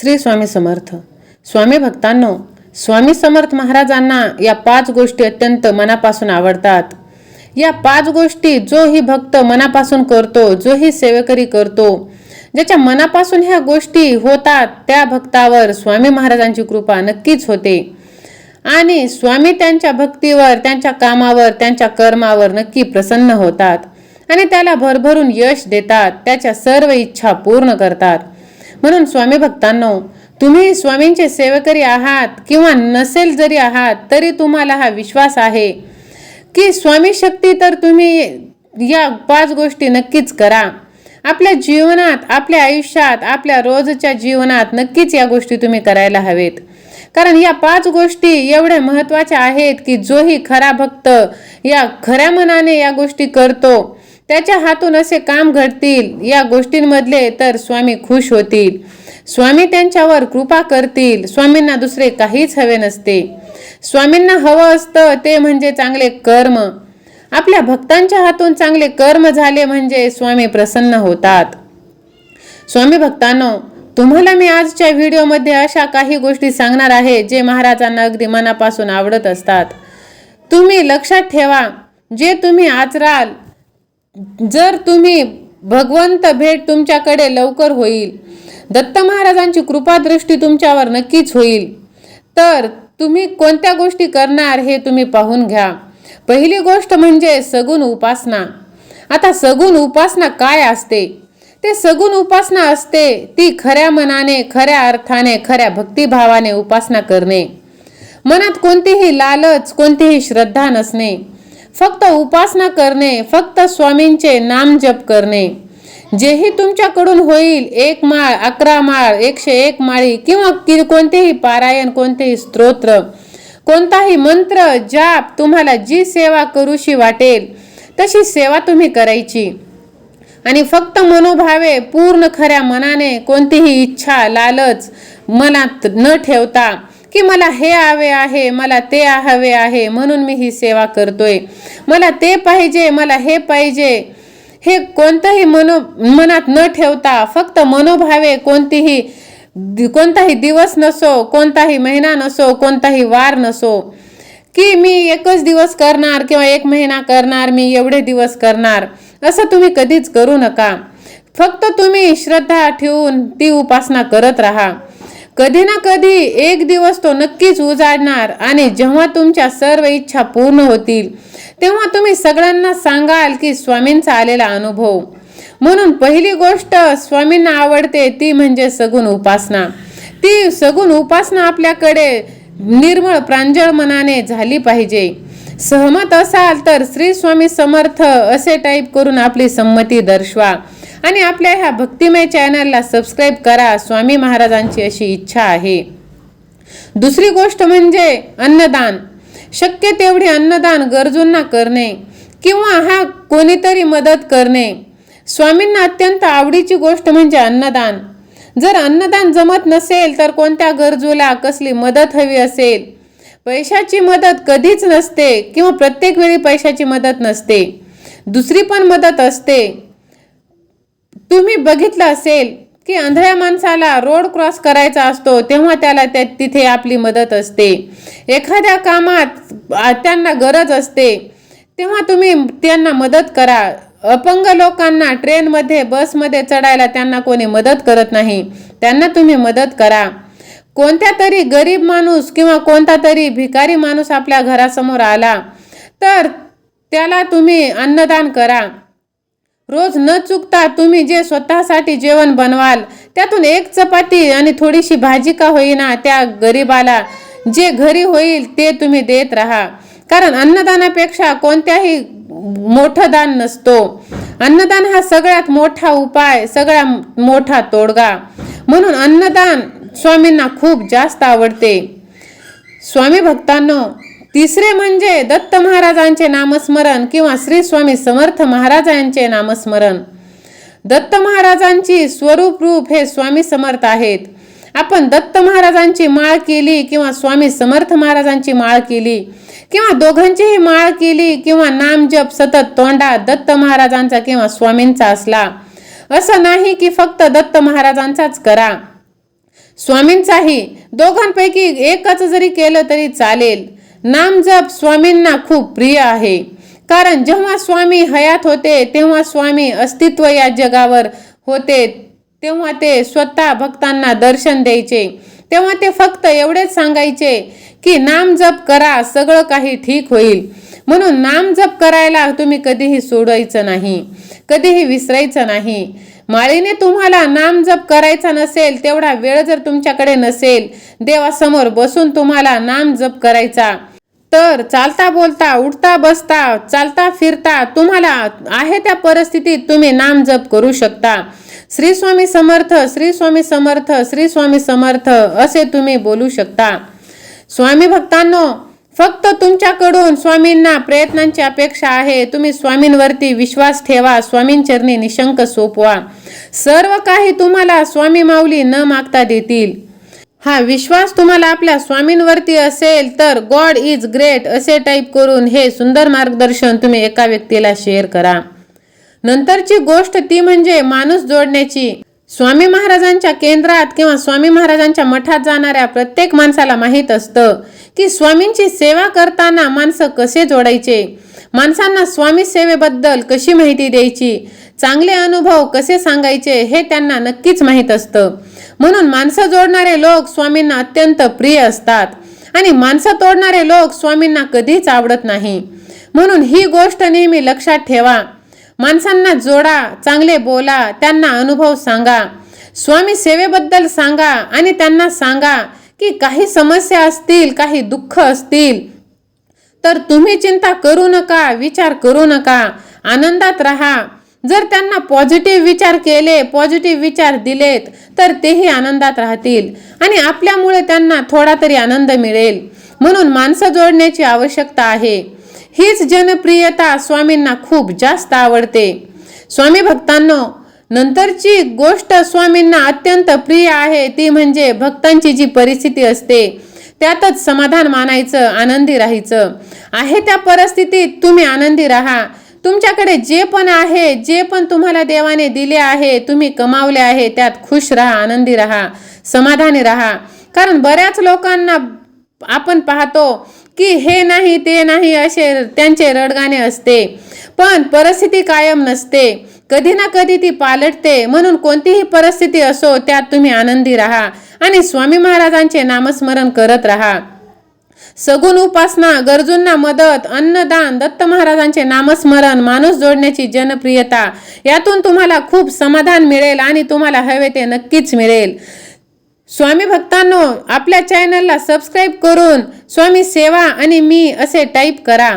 श्री स्वामी समर्थ. स्वामी भक्तांनो स्वामी समर्थ महाराजांना या पाच गोष्टी अत्यंत मनापासून आवडतात. या पाच गोष्टी जो ही भक्त मनापासून करतो जो ही सेवेकरी करतो ज्याच्या मनापासून ह्या गोष्टी होतात त्या भक्तावर स्वामी महाराजांची कृपा नक्कीच होते. आणि स्वामी त्यांच्या भक्तीवर त्यांच्या कामावर त्यांच्या कर्मावर नक्की प्रसन्न होतात. आणि त्याला भरभरून यश देतात त्याच्या सर्व इच्छा पूर्ण करतात. म्हणून स्वामी भक्तांनो तुम्ही स्वामींचे सेवकरी आहात किंवा नसेल जरी आहात तरी तुम्हाला हा विश्वास आहे की स्वामी शक्ती तर तुम्ही या पाच गोष्टी नक्कीच करा. आपल्या जीवनात आपल्या आयुष्यात आपल्या रोजच्या जीवनात नक्कीच या गोष्टी तुम्ही करायला हवेत. कारण या पाच गोष्टी एवढ्या महत्त्वाच्या आहेत की जोही खरा भक्त या खऱ्या मनाने या गोष्टी करतो त्याच्या हातून असे काम घडतील या गोष्टींमधले तर स्वामी खुश होतील. स्वामी त्यांच्यावर कृपा करतील. स्वामींना दुसरे काहीच हवे नसते. स्वामींना हवं असतं ते म्हणजे चांगले कर्म. आपल्या भक्तांच्या हातून चांगले कर्म झाले म्हणजे स्वामी प्रसन्न होतात. स्वामी भक्तांनो तुम्हाला मी आजच्या व्हिडिओमध्ये अशा काही गोष्टी सांगणार आहे जे महाराजांना अगदी मनापासून आवडत असतात. तुम्ही लक्षात ठेवा जे तुम्ही आचराल जर तुम्ही भगवंत भेट तुमच्याकडे लवकर होईल दत्त महाराजांची कृपादृष्टी तुमच्यावर नक्कीच होईल तर तुम्ही कोणत्या गोष्टी करणार हे तुम्ही पाहून घ्या. पहिली गोष्ट म्हणजे सगुण उपासना. आता सगुण उपासना काय असते? ते सगुण उपासना असते ती खऱ्या मनाने खऱ्या अर्थाने खऱ्या भक्तिभावाने उपासना करणे. मनात कोणतीही लालच कोणतीही श्रद्धा नसणे. फक्त उपासना करणे फक्त स्वामींचे नाम जप करणे. जेही तुमच्याकडून होईल एक माळ अकरा माळ एकशे एक माळी किंवा कि- कोणतेही पारायण कोणतेही स्तोत्र कोणताही मंत्र जाप तुम्हाला जी सेवा करूशी वाटेल तशी सेवा तुम्ही करायची. आणि फक्त मनोभावे पूर्ण खऱ्या मनाने कोणतीही इच्छा लालच मनात न ठेवता की मला हे हवे आहे मला ते हवे आहे म्हणून मी ही सेवा करतोय. मला ते पाहिजे मला हे पाहिजे. हे कोणतंही मनो मनात न ठेवता फक्त मनोभावे कोणतीही कोणताही दिवस नसो कोणताही महिना नसो कोणताही वार नसो की मी एकच दिवस करणार किंवा एक महिना करणार मी एवढे दिवस करणार असं तुम्ही कधीच करू नका. फक्त तुम्ही श्रद्धा ठेवून ती उपासना करत राहा. कधी ना कधी एक दिवस तो नक्कीच उजाडणार आणि जेव्हा तुमच्या सर्व इच्छा पूर्ण होतील तेव्हा तुम्ही सगळ्यांना सांगाल की स्वामींचा आलेला अनुभव. म्हणून पहिली गोष्ट स्वामींना आवडते ती म्हणजे सगुण उपासना. ती सगुण उपासना आपल्याकडे निर्मळ प्रांजळ मनाने झाली पाहिजे. सहमत असाल तर श्री स्वामी समर्थ असे टाईप करून आपली संमती दर्शवा. आणि आपल्या ह्या भक्तिमय चॅनलला सबस्क्राईब करा. स्वामी महाराजांची अशी इच्छा आहे. दुसरी गोष्ट म्हणजे अन्नदान. शक्य तेवढे अन्नदान गरजूंना करणे किंवा हा कोणीतरी मदत करणे. स्वामींना अत्यंत आवडीची गोष्ट म्हणजे अन्नदान. जर अन्नदान जमत नसेल तर कोणत्या गरजूला कसली मदत हवी असेल? पैशाची मदत कधीच नसते किंवा प्रत्येक वेळी पैशाची मदत नसते. दुसरी पण मदत असते. तुम्ही बघितलं असेल की आंधळ्या माणसाला रोड क्रॉस करायचा असतो तेव्हा त्याला त्या तिथे आपली मदत असते. एखाद्या कामात त्यांना गरज असते तेव्हा तुम्ही त्यांना मदत करा. अपंग लोकांना ट्रेनमध्ये बसमध्ये चढायला त्यांना कोणी मदत करत नाही. त्यांना तुम्ही मदत करा. कोणत्या तरी गरीब माणूस किंवा कोणता तरी भिकारी माणूस आपल्या घरासमोर आला तर त्याला तुम्ही अन्नदान करा. रोज न चुकता तुम्ही जे स्वतःसाठी जेवण बनवाल त्यातून एक चपाती आणि थोडीशी भाजी का होईना त्या गरीबाला जे घरी होईल ते तुम्ही देत राहा. कारण अन्नदानापेक्षा कोणत्याही मोठं दान नसतो. अन्नदान हा सगळ्यात मोठा उपाय सगळ्या मोठा तोडगा. म्हणून अन्नदान स्वामींना खूप जास्त आवडते. स्वामी भक्तांनो तिसरे म्हणजे दत्त महाराजांचे नामस्मरण किंवा श्री स्वामी समर्थ महाराजांचे नामस्मरण. दत्त महाराजांची स्वरूप रूप हे स्वामी समर्थ आहेत. आपण दत्त महाराजांची माळ केली किंवा स्वामी समर्थ महाराजांची माळ केली किंवा दोघांचीही माळ केली किंवा नाम जप सतत तोंडात दत्त महाराजांचा किंवा स्वामींचा असला असं नाही की फक्त दत्त महाराजांचाच करा. स्वामींचाही दोघांपैकी एकच जरी केलं तरी चालेल. नाम जप स्वामींना खूप प्रिय आहे. कारण जेव्हा स्वामी हयात होते तेव्हा स्वामी अस्तित्व या जगावर होते तेव्हा ते स्वतः भक्तांना दर्शन द्यायचे. तेव्हा ते फक्त एवढेच सांगायचे की नाम जप करा सगळं काही ठीक होईल. म्हणून नाम जप करायला तुम्ही कधीही सोडायचं नाही कधीही विसरायचं नाही. माळीने तुम्हाला नाम जप करायचा नसेल तेवढा वेळ जर तुमच्याकडे नसेल देवासमोर बसून तुम्हाला नाम जप करायचा. तर चालता बोलता उठता बसता चालता फिरता तुम्हाला आहे त्या परिस्थितीत तुम्ही नाम जप करू शकता. श्री स्वामी समर्थ श्री स्वामी समर्थ श्री स्वामी समर्थ असे तुम्ही बोलू शकता. स्वामी भक्तांनो फक्त तुमच्याकडून स्वामींना प्रयत्नांची अपेक्षा आहे. तुम्ही स्वामींवरती विश्वास ठेवा स्वामींचरणी निशंक सोपवा. सर्व काही तुम्हाला स्वामी माऊली न मागता देतील. हा विश्वास तुम्हाला आपल्या स्वामींवरती असेल तर गॉड इज ग्रेट असे टाईप करून हे सुंदर मार्गदर्शन तुम्ही एका व्यक्तीला शेअर करा. नंतरची गोष्ट ती म्हणजे माणूस जोडण्याची. स्वामी महाराजांच्या केंद्रात किंवा स्वामी महाराजांच्या मठात जाणाऱ्या प्रत्येक माणसाला माहीत असतं की स्वामींची सेवा करताना माणसं कसे जोडायचे? माणसांना स्वामी सेवेबद्दल कशी माहिती द्यायची? चांगले अनुभव कसे सांगायचे? हे त्यांना नक्कीच माहीत असतं. म्हणून माणसं जोडणारे लोक स्वामींना अत्यंत प्रिय असतात. आणि माणसं तोडणारे लोक स्वामींना कधीच आवडत नाही. म्हणून ही गोष्ट नेहमी लक्षात ठेवा. माणसांना जोडा चांगले बोला त्यांना अनुभव सांगा. स्वामी सेवेबद्दल सांगा आणि त्यांना सांगा की काही समस्या असतील काही दुःख असतील तर तुम्ही चिंता करू नका विचार करू नका. आनंदात राहा. जर त्यांना पॉझिटिव्ह विचार केले पॉझिटिव्ह विचार दिलेत तर तेही आनंदात राहतील. आणि आपल्यामुळे त्यांना थोडा तरी आनंद मिळेल. म्हणून माणसं जोडण्याची आवश्यकता आहे. हीच जनप्रियता स्वामींना खूप जास्त आवडते. स्वामी भक्तांनो नंतरची गोष्ट स्वामींना अत्यंत प्रिय आहे ती म्हणजे भक्तांची जी परिस्थिती असते त्यातच समाधान मानायचं आनंदी राहायचं. आहे त्या परिस्थितीत तुम्ही आनंदी राहा. तुमच्याकडे जे पण आहे जे पण तुम्हाला देवाने दिले आहे तुम्ही कमावले आहे त्यात खुश राहा आनंदी राहा समाधानी राहा. कारण बऱ्याच लोकांना आपण पाहतो की हे नाही ते नाही असे त्यांचे रडगाणे असते. पण परिस्थिती कायम नसते. कधी ना कधी ती पालटते. म्हणून कोणतीही परिस्थिती असो त्यात तुम्ही आनंदी राहा आणि स्वामी महाराजांचे नामस्मरण करत राहा. सगुण उपासना गरजूंना मदत अन्नदान दत्त महाराजांचे नामस्मरण माणूस जोडण्याची जनप्रियता यातून तुम्हाला खूप समाधान मिळेल आणि तुम्हाला हवे ते नक्कीच मिळेल. स्वामी भक्तांनो आपल्या चॅनलला सबस्क्राईब करून स्वामी सेवा आणि मी असे टाईप करा.